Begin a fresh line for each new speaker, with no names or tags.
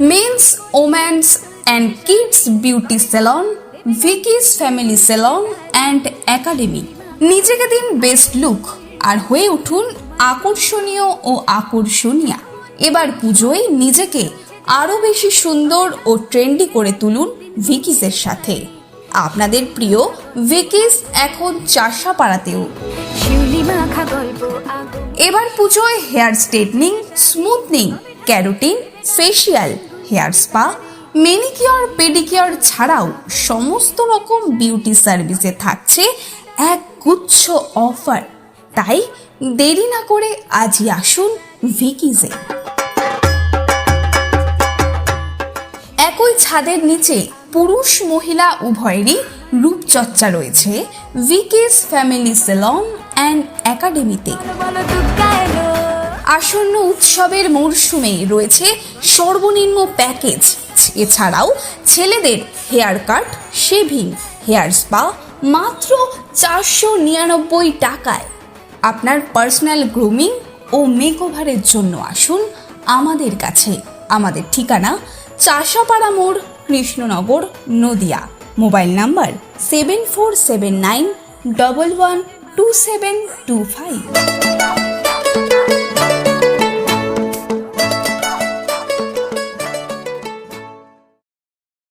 Men's women's and kids beauty salon Vicky's family salon and academy নিজেকে দিন best look আর হয়ে উঠুন আকর্ষণীয় ও আকর্ষণীয়। এবার পুজোয় নিজেকে আরও বেশি সুন্দর ও ট্রেন্ডি করে তুলুন ভিকিসের সাথে। আপনাদের প্রিয় ভিকিস এখন
গল্প আগুন
এবার পুজোয় hair straightening smoothing keratin facial hair spa, manicure, pedicure ছাড়াও সমস্ত রকম বিউটি সার্ভিসে থাকছে এক গুচ্ছ অফার। তাই দেরি না করে আজই আসুন ভিকিজে। একই ছাদের নিচে পুরুষ মহিলা উভয়েরই রূপচর্চা রয়েছে ভিকিস ফ্যামিলি সেলন অ্যান্ড একাডেমিতে। আসন্ন উৎসবের মরশুমে রয়েছে সর্বনিম্ন প্যাকেজ। এছাড়াও ছেলেদের hair cut, shaving, hair spa মাত্র চারশো নিরানব্বই টাকায়। আপনার পার্সোনাল গ্রুমিং ও মেকওভারের জন্য আসুন আমাদের কাছে। আমাদের ঠিকানা চাষাপাড়া মোড়, Krishnanagar, Nadia. Mobile number seven four seven nine double one two seven two five.